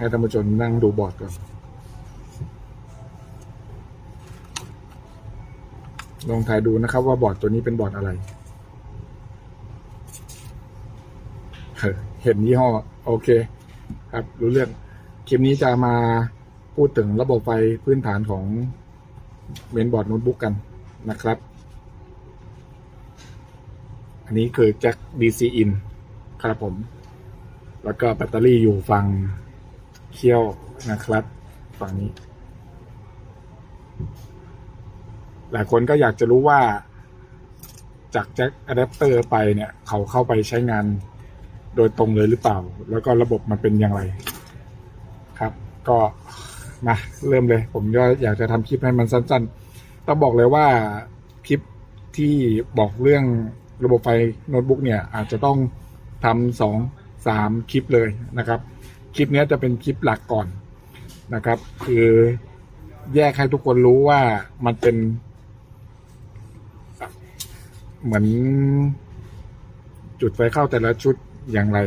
ให้ท่านผู้ชมนั่งดูบอร์ดก่อนลองถ่ายดูนะครับว่าบอร์ดตัวนี้เป็นบอร์ดอะไรเฮ้ยเห็นยี่ห้อ โอเค ครับ รู้เรื่อง คลิปนี้จะมาพูดถึงระบบไฟพื้นฐานของเมนบอร์ดโน้ตบุ๊กกันนะครับ อันนี้คือแจ็ค DC in ครับผม แล้วก็แบตเตอรี่อยู่ฝั่ง เคี้ยวนะครับฝั่งนี้ หลายคนก็อยากจะรู้ว่าจากแจ็คอะแดปเตอร์ไปเนี่ย เขาเข้าไปใช้งานโดยตรงเลยหรือเปล่า แล้วก็ระบบมันเป็นอย่างไร ครับ ก็มาเริ่มเลย ผมก็อยากจะทำคลิปให้มันสั้น ๆ ต้องบอกเลยว่าคลิปที่บอกเรื่องระบบไฟโน้ตบุ๊กเนี่ย อาจจะต้องทำสองสามคลิปเลยนะครับ คลิปนี้จะเป็นคลิปหลักก่อนนะครับ คือแยกให้ทุกคนรู้ว่ามันเป็น เหมือนจุดไฟเข้าแต่ละชุดอย่างไร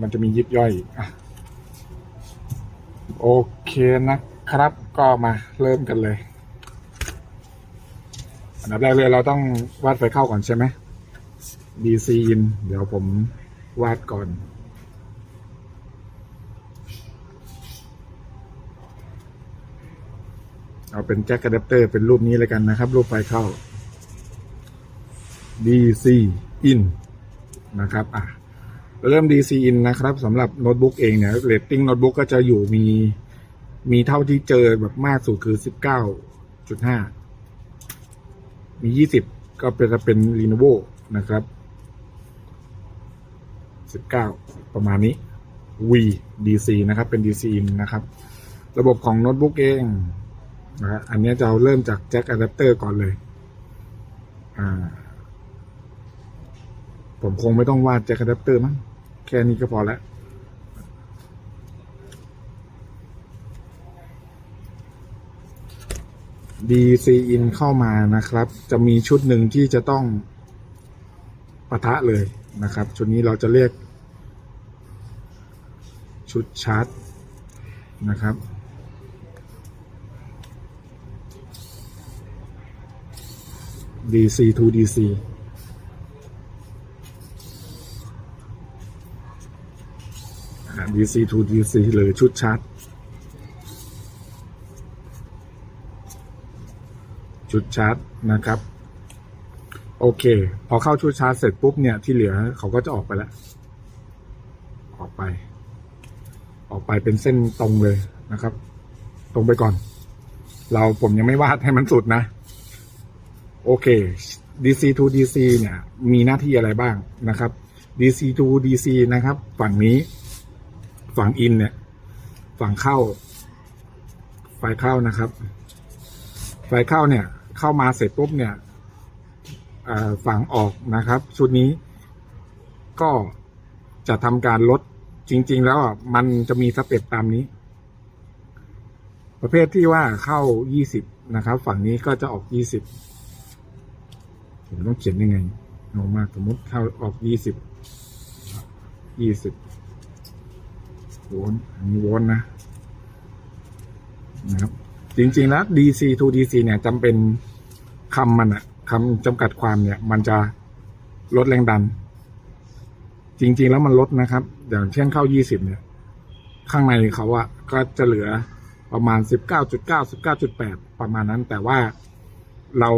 มันจะมียิบย่อยอะโอเคนะครับ ก็มาเริ่มกันเลย อันดับแรกเลยเราต้องวาดไฟเข้าก่อนใช่ไหม DC in เดี๋ยวผมวาดก่อน เอาเป็นแจ็คอะแดปเตอร์เป็นรูปนี้เลยกันนะครับ รูปไฟเข้า DC in นะครับ อะเริ่ม DC in นะครับสำหรับโน้ตบุ๊กเองเนี่ยเรตติ้งโน้ตบุ๊กก็จะอยู่มี มีเท่าที่เจอแบบมากสุดคือ 19.5 มี20ก็เป็นจะเป็น Lenovo นะครับ19ประมาณนี้ V DC นะครับ เป็น DC in นะครับ ระบบของโน้ตบุ๊กเองนะอันนี้จะเเริ่มจากแจ็คอะแดปเตอร์ก่อนเลยอ่าผมคงไม่ต้องวาดแจ็คอะแดปเตอร์มั้งแค่นี้ก็พอแล้ว DC in เข้ามานะครับ จะมีชุดหนึ่งที่จะต้องปะทะเลยนะครับ ชุดนี้เราจะเรียก ชุดชาร์จนะครับ DC to DC อ่า DC to DC หรือชุดชาร์จ ชุดชาร์จนะครับ โอเค พอเข้าชุดชาร์จเสร็จปุ๊บเนี่ยที่เหลือเขาก็จะออกไปแล้ว ออกไป ออกไปเป็นเส้นตรงเลยนะครับ ตรงไปก่อน เราผมยังไม่วาดให้มันสุดนะ โอเค DC to DC เนี่ย มีหน้าที่อะไรบ้างนะครับ DC to DC นะครับ ฝั่งนี้ ฝั่งอินเนี่ย ฝั่งเข้า ไฟเข้านะครับ ไฟเข้าเนี่ย เข้ามาเสร็จปุ๊บเนี่ยฝั่งออกนะครับ ชุดนี้ก็จะทำการลดจริง ๆ แล้วอะมันจะมีสเต็ปตามนี้ ประเภทที่ว่าเข้า 20 นะครับ ฝั่งนี้ก็จะออก 20 ผมต้องเขียนยังไงงงมากสมมติเข้าออก 20 20 โวลต์อันนี้โวลต์นะนะครับ จริง ๆ แล้ว DC to DC เนี่ยจำเป็น คำมันอะคำจำกัดความเนี่ย มันจะลดแรงดัน จริง ๆ แล้วมันลดนะครับ อย่างเช่นเข้า 20 เนี่ย ข้างในเขาอะก็จะเหลือประมาณ 19.9 19.8 ประมาณนั้น แต่ว่าเรา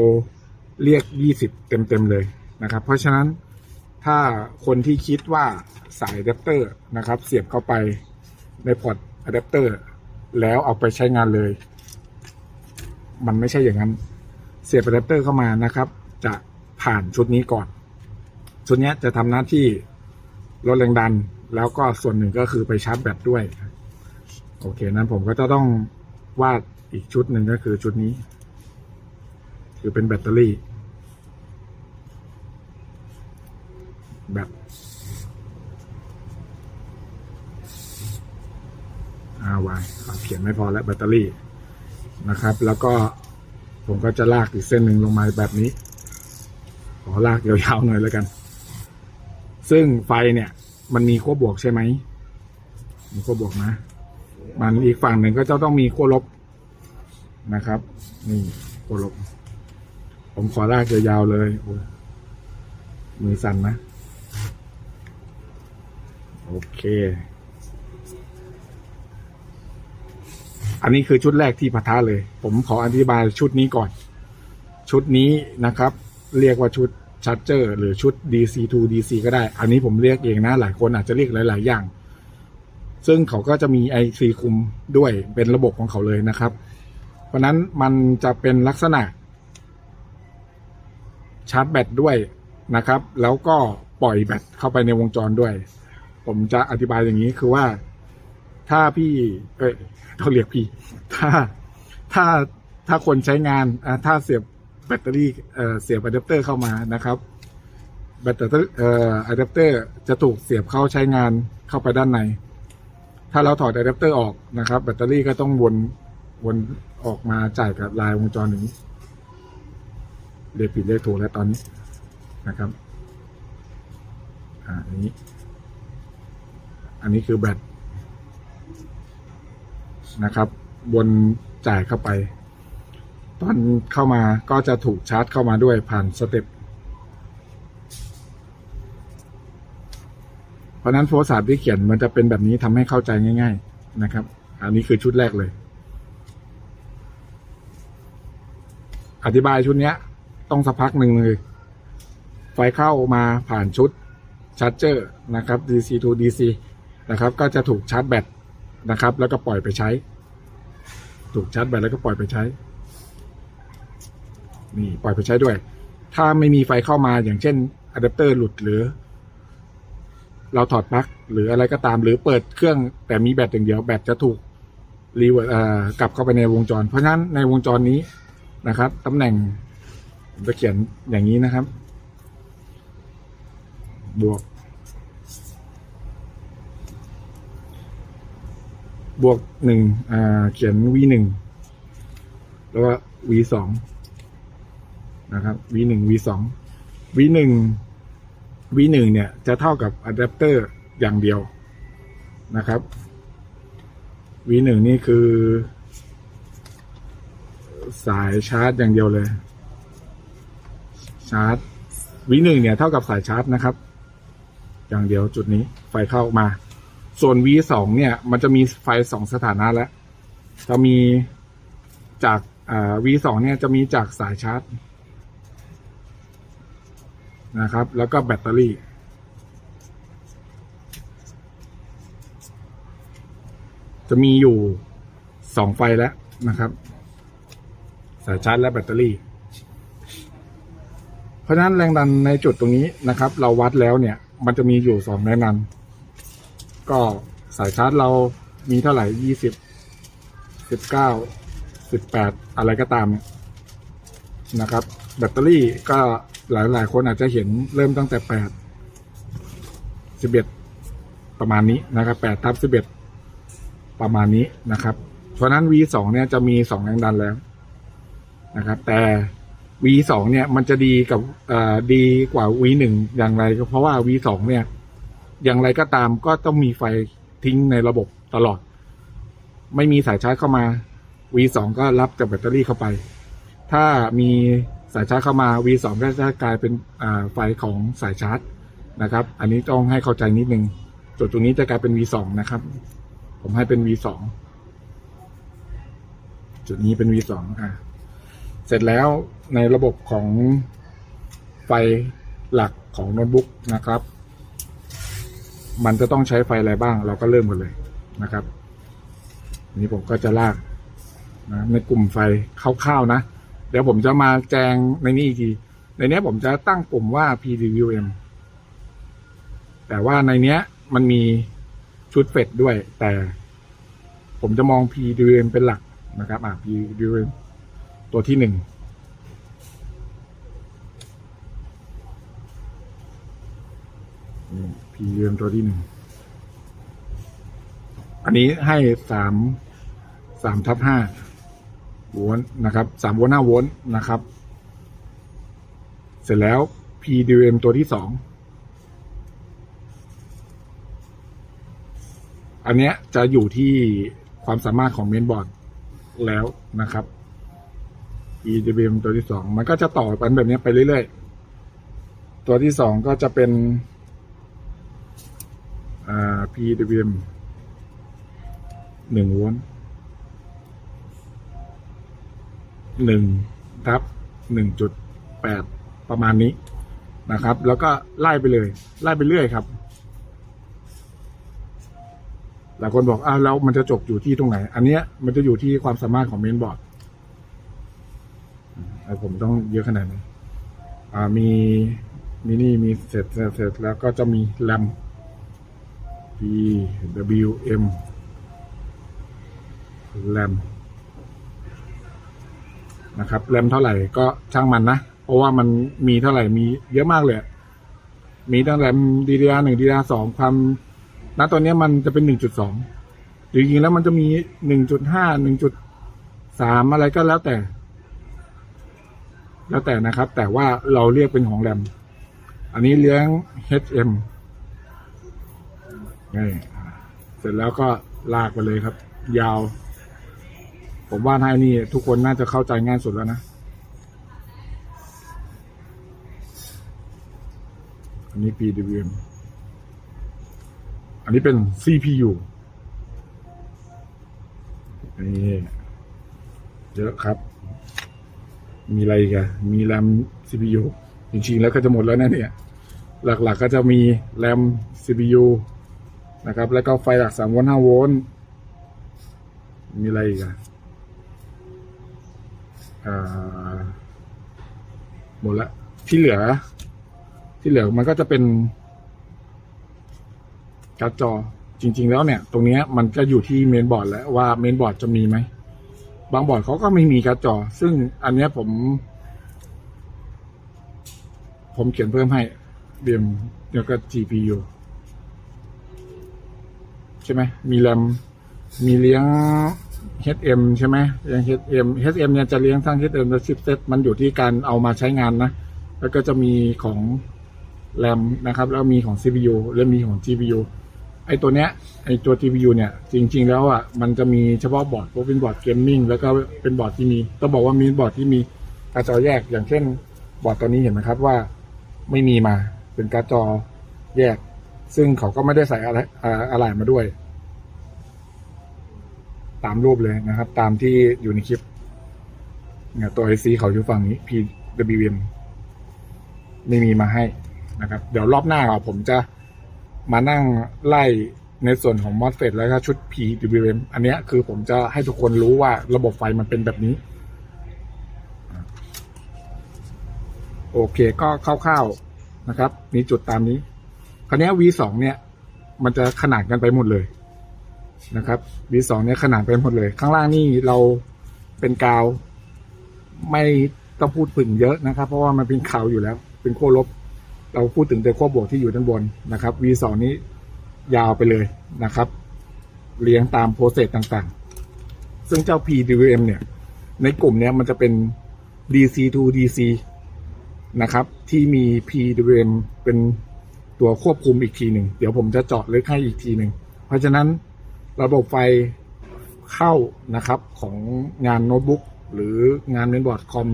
เรียก 20 เต็ม ๆ เลยนะครับ เพราะฉะนั้นถ้าคนที่คิดว่าสายอะแดปเตอร์นะครับ เสียบเข้าไปในพอร์ตอะแดปเตอร์แล้วเอาไปใช้งานเลย มันไม่ใช่อย่างนั้น เสียบอะแดปเตอร์เข้ามานะครับ จะผ่านชุดนี้ก่อน ชุดนี้จะทำหน้าที่ลดแรงดัน แล้วก็ส่วนหนึ่งก็คือไปชาร์จแบตด้วย โอเคนั้นผมก็จะต้องวาดอีกชุดหนึ่งก็คือชุดนี้ คือเป็นแบตเตอรี่ แบต RY เอาเขียนไม่พอแล้วแบตเตอรี่นะครับ แล้วก็ ผมก็จะลากอีกเส้นหนึ่งลงมาแบบนี้ ขอลากยาวๆหน่อยแล้วกัน ซึ่งไฟเนี่ย มันมีขั้วบวกใช่ไหม มีขั้วบวกนะ มันอีกฝั่งหนึ่งก็จะต้องมีขั้วลบนะครับ นี่ขั้วลบ ผมขอลากยาวๆเลยโอ้ยมือสั่นนะ โอเค อันนี้คือชุดแรกที่ปะทะเลย ผมขออธิบายชุดนี้ก่อน ชุดนี้นะครับ เรียกว่าชุดชาร์เจอร์หรือชุด DC to DC ก็ได้ อันนี้ผมเรียกเองนะ หลายคนอาจจะเรียกหลาย ๆ อย่าง ซึ่งเขาก็จะมี IC คุมด้วยเป็นระบบของเขาเลยนะครับ เพราะนั้นมันจะเป็นลักษณะ ชาร์จแบตด้วยนะครับ แล้วก็ปล่อยแบตเข้าไปในวงจรด้วย ผมจะอธิบายอย่างนี้คือว่า ถ้าพี่ เอ้ยต้องเรียกพี่ ถ้าถ้าถ้าคนใช้งานอ่าถ้าเสียบแบตเตอรี่เอ่อเสียบอะแดปเตอร์เข้ามานะครับ แบตเตอรี่เอ่ออะแดปเตอร์จะถูกเสียบเข้าใช้งานเข้าไปด้านใน ถ้าเราถอดอะแดปเตอร์ออกนะครับ แบตเตอรี่ก็ต้องวนวนออกมาจ่ายกับลายวงจรอย่งเรียกผิดเรียกถูกแล้วตอนนี้นะครับ อ่าอันนี้ อันนี้คือแบต นะครับ บนจ่ายเข้าไป ตอนเข้ามาก็จะถูกชาร์จเข้ามาด้วยผ่านสเต็ปเพราะนั้นโฟร์สามที่เขียนมันจะเป็นแบบนี้ทำให้เข้าใจง่าย ๆนะครับ อันนี้คือชุดแรกเลย อธิบายชุดนี้ต้องสักพักหนึ่งเลย ไฟเข้ามาผ่านชุดชาร์จเจอร์นะครับ DC to DC นะครับ ก็จะถูกชาร์จแบต นะครับ แล้วก็ปล่อยไปใช้ ถูกชาร์จแบตแล้วก็ปล่อยไปใช้ นี่ปล่อยไปใช้ด้วย ถ้าไม่มีไฟเข้ามาอย่างเช่นอะแดปเตอร์หลุดหรือ เราถอดปลั๊กหรืออะไรก็ตามหรือเปิดเครื่องแต่มีแบตอย่างเดียวแบตจะถูกรีเวิร์สกลับเข้าไปในวงจร เพราะฉะนั้นในวงจรนี้นะครับตำแหน่งจะเขียนอย่างนี้นะครับ บวก บวกหนึ่งอ่า เขียน v หนึ่งแล้วก็ v สองนะครับ v หนึ่ง v สอง v หนึ่ง v หนึ่งเนี่ย จะเท่ากับอะแดปเตอร์อย่างเดียวนะครับ v หนึ่งนี่คือ สายชาร์จอย่างเดียวเลย ชาร์จ v หนึ่งเนี่ย เท่ากับสายชาร์จนะครับ อย่างเดียวจุดนี้ไฟเข้ามา ส่วน V สองเนี่ย มันจะมีไฟสองสถานะแล้ว จะมีจากอ่า V สองเนี่ยจะมีจากสายชาร์จนะครับ แล้วก็แบตเตอรี่ จะมีอยู่สองไฟแล้วนะครับ สายชาร์จและแบตเตอรี่ เพราะฉะนั้นแรงดันในจุดตรงนี้นะครับ เราวัดแล้วเนี่ย มันจะมีอยู่สองแรงดัน ก็สายชาร์จเรามีเท่าไหร่ยี่สิบสิบเก้าสิบแปดอะไรก็ตามนะครับ แบตเตอรี่ก็หลายหลายคนอาจจะเห็นเริ่มตั้งแต่แปดสิบเอ็ดประมาณนี้นะครับแปดทับสิบเอ็ดประมาณนี้นะครับ เพราะนั้น V สองเนี่ยจะมีสองแรงดันแล้วนะครับ แต่ V สองเนี่ยมันจะดีกับดีกว่า V หนึ่งอย่างไรก็เพราะว่า V สองเนี่ย อย่างไรก็ตามก็ต้องมีไฟทิ้งในระบบตลอด ไม่มีสายชาร์จเข้ามา V2 ก็รับจากแบตเตอรี่เข้าไป ถ้ามีสายชาร์จเข้ามา V2 ก็จะกลายเป็นไฟของสายชาร์จนะครับ อันนี้ต้องให้เข้าใจนิดนึงจุดตรงนี้จะกลายเป็น V2 นะครับ ผมให้เป็น V2 จุดนี้เป็น V2 อะ เสร็จแล้วในระบบของไฟหลักของโน้ตบุ๊กนะครับ มันจะต้องใช้ไฟอะไรบ้าง เราก็เริ่มกันเลยนะครับ นี้ผมก็จะลากนะในกลุ่มไฟคร่าวๆนะ เดี๋ยวผมจะมาแจงในนี้อีกที ในนี้ผมจะตั้งกลุ่มว่า PWM แต่ว่าในเนี้ยมันมีชุดเฟดด้วย แต่ผมจะมอง PWM เป็นหลักนะครับ อะ PWM ตัวที่หนึ่งนี่ PWM ตัวที่หนึ่ง อันนี้ให้สามสามทับห้าโวลต์นะครับสามโวลต์ห้าโวลต์นะครับ เสร็จแล้ว PWM ตัวที่สองอันเนี้ยจะอยู่ที่ความสามารถของเมนบอร์ดแล้วนะครับ PWM ตัวที่สองมันก็จะต่อกันแบบนี้ไปเรื่อยๆ ตัวที่สองก็จะเป็น PWM หนึ่งโวลต์หนึ่งทับหนึ่งจุดแปดประมาณนี้นะครับ แล้วก็ไล่ไปเลย ไล่ไปเรื่อยครับหลายคนบอกอ้าวแล้วมันจะจบอยู่ที่ตรงไหน อันเนี้ยมันจะอยู่ที่ความสามารถของเมนบอร์ดผมต้องเยอะขนาดไหนี้มีมินี่มีเสร็จเสร็จเสร็จแล้วก็จะมีแรม P W M แรมนะครับแรมเท่าไหร่ก็ช่างมันนะ เพราะว่ามันมีเท่าไหร่มีเยอะมากเลย มีตั้งแรม DDR หนึ่ง DDR สองความณตอนนี้มันจะเป็นหนึ่งจุดสองจริงๆแล้วมันจะมีหนึ่งจุดห้าหนึ่งจุดสามอะไรก็แล้วแต่ แล้วแต่นะครับ แต่ว่าเราเรียกเป็นของแรมอันนี้เลี้ยง HM นี่เสร็จแล้วก็ลากไปเลยครับ ยาว ผมว่าท้านี่ทุกคนน่าจะเข้าใจง่ายสุดแล้วนะอันนี้ PWM อันนี้เป็น CPU นี่เยอะครับ มีอะไรกันมีแรม CPU จริงๆ แล้วก็จะหมดแล้วนะเนี่ย หลักๆก็จะมีแรม CPU นะครับ แล้วก็ไฟหลัก3โวลต์5โวลต์มีอะไรอีกอะอ่าหมดละที่เหลือ ที่เหลือมันก็จะเป็นการ์ดจอจริง ๆ แล้วเนี่ย ตรงนี้มันก็อยู่ที่เมนบอร์ดแล้วว่าเมนบอร์ดจะมีไหมบางบอร์ดเขาก็ไม่มีการ์ดจอ ซึ่งอันนี้ผม ผมเขียนเพิ่มให้เบียมเดียวก็ GPU ใช่ไหมมีแรมมีเลี้ยง HM ใช่ไหมเลี้ยง HM HM เนี่ยจะเลี้ยงทั้ง HM และ chipset มันอยู่ที่การเอามาใช้งานนะ แล้วก็จะมีของแรมนะครับ แล้วมีของ CPU และมีของ GPU ไอตัวเนี้ยไอตัว GPU เนี่ย จริง ๆ แล้วอะมันจะมีเฉพาะบอร์ดพวกเป็นบอร์ดเกมมิ่งแล้วก็เป็นบอร์ดที่มีต้องบอกว่ามีบอร์ดที่มีการ์ดจอแยกอย่างเช่นบอร์ดตัวนี้เห็นไหมครับว่าไม่มีมาเป็นการ์ดจอแยก ซึ่งเขาก็ไม่ได้ใส่อะไรอะไรมาด้วย ตามรูปเลยนะครับ ตามที่อยู่ในคลิปเนี่ยตัว IC เขาอยู่ฝั่งนี้ PWM ไม่มีมาให้นะครับ เดี๋ยวรอบหน้าอะผมจะมานั่งไล่ในส่วนของ MOSFET แล้วก็ชุด PWM อันนี้คือผมจะให้ทุกคนรู้ว่าระบบไฟมันเป็นแบบนี้ โอเคก็คร่าวๆนะครับ มีจุดตามนี้าวนี้ V2 เนี่ย มันจะขนาดกันไปหมดเลยนะครับ V2 เนี่ยขนาดไปหมดเลย ข้างล่างนี่เราเป็นกาว ไม่ต้องพูดถึงเยอะนะครับ เพราะว่ามันเป็นขาวอยู่แล้ว เป็นขั้วลบ เราพูดถึงแต่ขั้วบวกที่อยู่ด้านบนนะครับ V2 นี้ยาวไปเลยนะครับ เลี้ยงตามโปรเซสต่างๆ ซึ่งเจ้า PWM เนี่ย ในกลุ่มเนี้ยมันจะเป็น DC to DC นะครับ ที่มี PWM เป็น ตัวควบคุมอีกทีหนึ่งเดี๋ยวผมจะเจาะลึกให้อีกทีหนึ่งเพราะฉะนั้นระบบไฟเข้านะครับของงานโน้ตบุ๊กหรืองานเมนบอร์ดคอม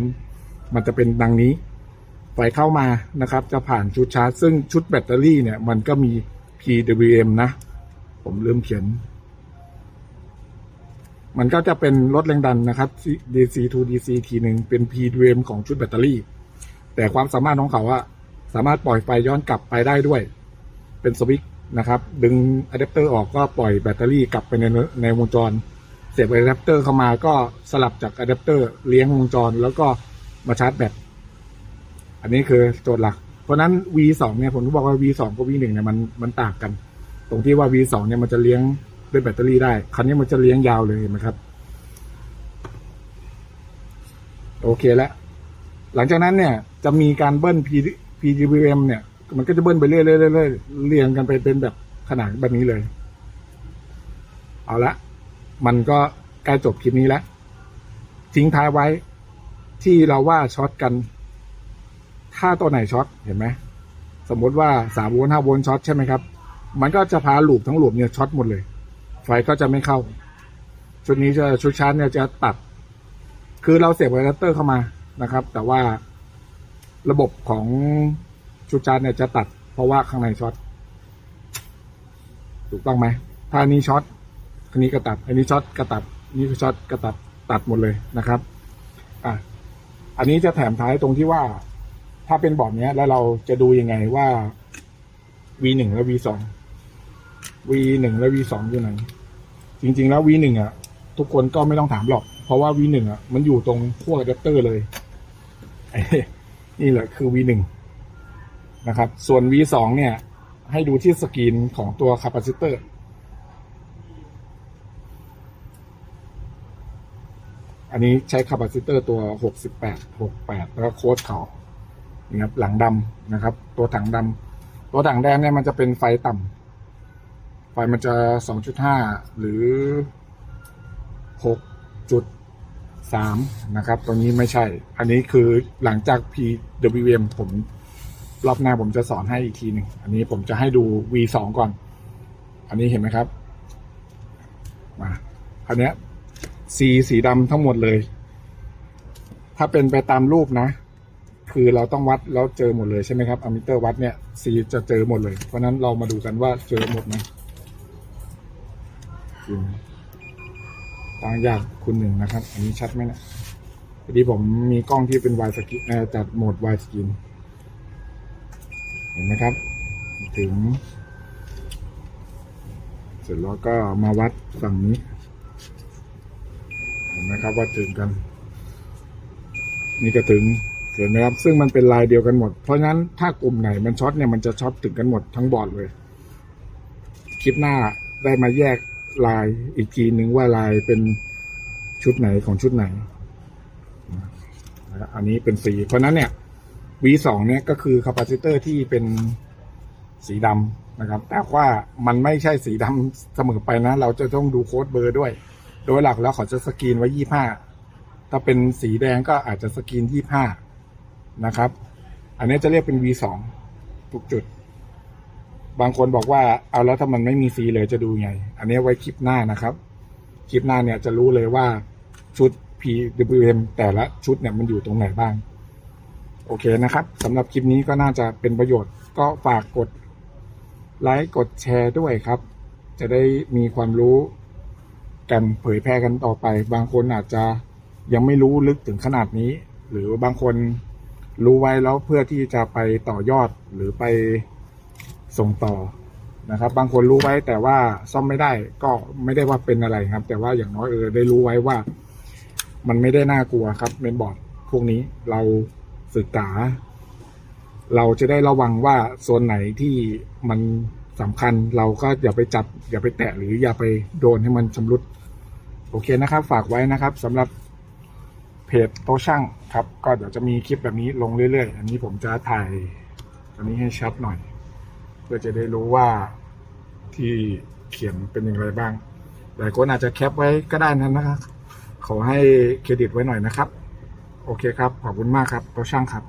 มันจะเป็นดังนี้ ไฟเข้ามานะครับ จะผ่านชุดชาร์จ ซึ่งชุดแบตเตอรี่เนี่ยมันก็มี PWM นะ ผมลืมเขียน มันก็จะเป็นลดแรงดันนะครับ DC to DC ทีหนึ่งเป็น PWM ของชุดแบตเตอรี่ แต่ความสามารถของเขาอะ สามารถปล่อยไฟย้อนกลับไปได้ด้วย เป็นสวิตช์นะครับ ดึงอะแดปเตอร์ออกก็ปล่อยแบตเตอรี่กลับไปในในวงจร เสียบอะแดปเตอร์เข้ามาก็สลับจากอะแดปเตอร์เลี้ยงวงจร แล้วก็มาชาร์จแบตอันนี้คือโจทย์หลัก เพราะนั้น V2 เนี่ยผมก็บอกว่า V2 กับ V1 เนี่ยมันมันต่างกัน ตรงที่ว่า V2 เนี่ยมันจะเลี้ยงด้วยแบตเตอรี่ได้คันนี้มันจะเลี้ยงยาวเลยเห็นไหมครับ โอเคแล้ว หลังจากนั้นเนี่ยจะมีการเบิ้ล P PGVM เนี่ย มันก็จะเบิ้ลไปเรื่อยๆเรื่อยๆเรียงกันไปเป็นแบบขนาดแบบนี้เลย เอาละ มันก็ใกล้จบคลิปนี้แล้วทิ้งท้ายไว้ที่เราว่าช็อตกัน ถ้าตัวไหนช็อตเห็นไหมสมมติว่าสามโวลต์ห้าโวลต์ช็อตใช่ไหมครับ มันก็จะพาลูปทั้งลูปเนี่ยช็อตหมดเลย ไฟก็จะไม่เข้า ชุดนี้จะชุดชาร์จเนี่ยจะตัด คือเราเสียบอะแดปเตอร์เข้ามานะครับ แต่ว่า ระบบของชุดชาร์จเนี่ยจะตัด เพราะว่าข้างในช็อตถูกต้องไหมถ้านี้ช็อตอันนี้ก็ตัด อันนี้ช็อตก็ตัดอันนี้ก็ช็อตก็ตัดตัดหมดเลยนะครับอะอันนี้จะแถมท้ายตรงที่ว่า ถ้าเป็นบอร์ดเนี้ย แล้วเราจะดูยังไงว่า V หนึ่งและ V สอง V หนึ่งและ V สองอยู่ไหน จริง ๆ แล้ว V หนึ่งอะ ทุกคนก็ไม่ต้องถามหรอก เพราะว่า V หนึ่งอะ มันอยู่ตรงขั้วอะแดปเตอร์เลย นี่แหละคือ V หนึ่งนะครับ ส่วน V สองเนี่ย ให้ดูที่สกรีนของตัวคาปาซิเตอร์อันนี้ใช้คาปาซิเตอร์ตัว 68 68 แล้วก็โค้ดเขานะครับหลังดำนะครับ ตัวถังดำตัวถังแดงเนี่ยมันจะเป็นไฟต่ำไฟมันจะ 2.5 หรือ 3 นะครับตัวนี้ไม่ใช่ อันนี้คือหลังจาก PWM ผมรอบหน้าผมจะสอนให้อีกทีหนึ่งอันนี้ผมจะให้ดู V2 ก่อน อันนี้เห็นไหมครับ มาอันเนี้ยสีสีดำทั้งหมดเลย ถ้าเป็นไปตามรูปนะ คือเราต้องวัดแล้วเจอหมดเลยใช่ไหมครับอมิเตอร์วัดเนี่ยสีจะเจอหมดเลย เพราะนั้นเรามาดูกันว่าเจอหมดไหม จริงตั้งยากคุณหนึ่งนะครับ อันนี้ชัดไหมนะพอดีผมมีกล้องที่เป็นวายสกินจัดโหมดวายสกิน เห็นไหมครับ ถึง เสร็จแล้วก็มาวัดฝั่งนี้ เห็นไหมครับว่าถึงกัน นี่ก็ถึงเห็นไหมครับ ซึ่งมันเป็นลายเดียวกันหมด เพราะฉะนั้นถ้ากลุ่มไหนมันช็อตเนี่ยมันจะช็อตถึงกันหมดทั้งบอร์ดเลย คลิปหน้าได้มาแยก ลายอีกทีนึงว่าลายเป็นชุดไหนของชุดไหน อันนี้เป็นสี เพราะฉะนั้นเนี่ย V2 เนี่ยก็คือคาปาซิเตอร์ที่เป็นสีดำนะครับ แต่ว่ามันไม่ใช่สีดำเสมอไปนะ เราจะต้องดูโค้ดเบอร์ด้วย โดยหลักแล้วเขาจะสกรีนไว้ยี่ห้าถ้าเป็นสีแดงก็อาจจะสกรีนยี่ห้านะครับ อันนี้จะเรียกเป็น V2 ทุกจุด บางคนบอกว่าเอาแล้วถ้ามันไม่มีสีเลยจะดูไง อันนี้ไว้คลิปหน้านะครับ คลิปหน้าเนี่ยจะรู้เลยว่าชุด PWM แต่ละชุดเนี่ยมันอยู่ตรงไหนบ้าง โอเคนะครับสำหรับคลิปนี้ก็น่าจะเป็นประโยชน์ ก็ฝากกดไลค์กดแชร์ด้วยครับ จะได้มีความรู้กันเผยแพร่กันต่อไป บางคนอาจจะยังไม่รู้ลึกถึงขนาดนี้ หรือบางคนรู้ไว้แล้วเพื่อที่จะไปต่อยอดหรือไป ส่งต่อนะครับ บางคนรู้ไว้แต่ว่าซ่อมไม่ได้ก็ไม่ได้ว่าเป็นอะไรครับ แต่ว่าอย่างน้อยเออได้รู้ไว้ว่า มันไม่ได้น่ากลัวครับเมนบอร์ดพวกนี้เราศึกษา เราจะได้ระวังว่าโซนไหนที่มันสำคัญเราก็อย่าไปจับ อย่าไปแตะหรืออย่าไปโดนให้มันชำรุด โอเคนะครับ ฝากไว้นะครับสำหรับเพจโตช่างครับ ก็เดี๋ยวจะมีคลิปแบบนี้ลงเรื่อยๆ อันนี้ผมจะถ่ายอันนี้ให้ชัดหน่อย พื่อจะได้รู้ว่าที่เขียนเป็นอย่างไรบ้าง หลายคนอาจจะแคปไว้ก็ได้นั้นนะครับ ขอให้เครดิตไว้หน่อยนะครับ โอเคครับ ขอบคุณมากครับเราช่างครับ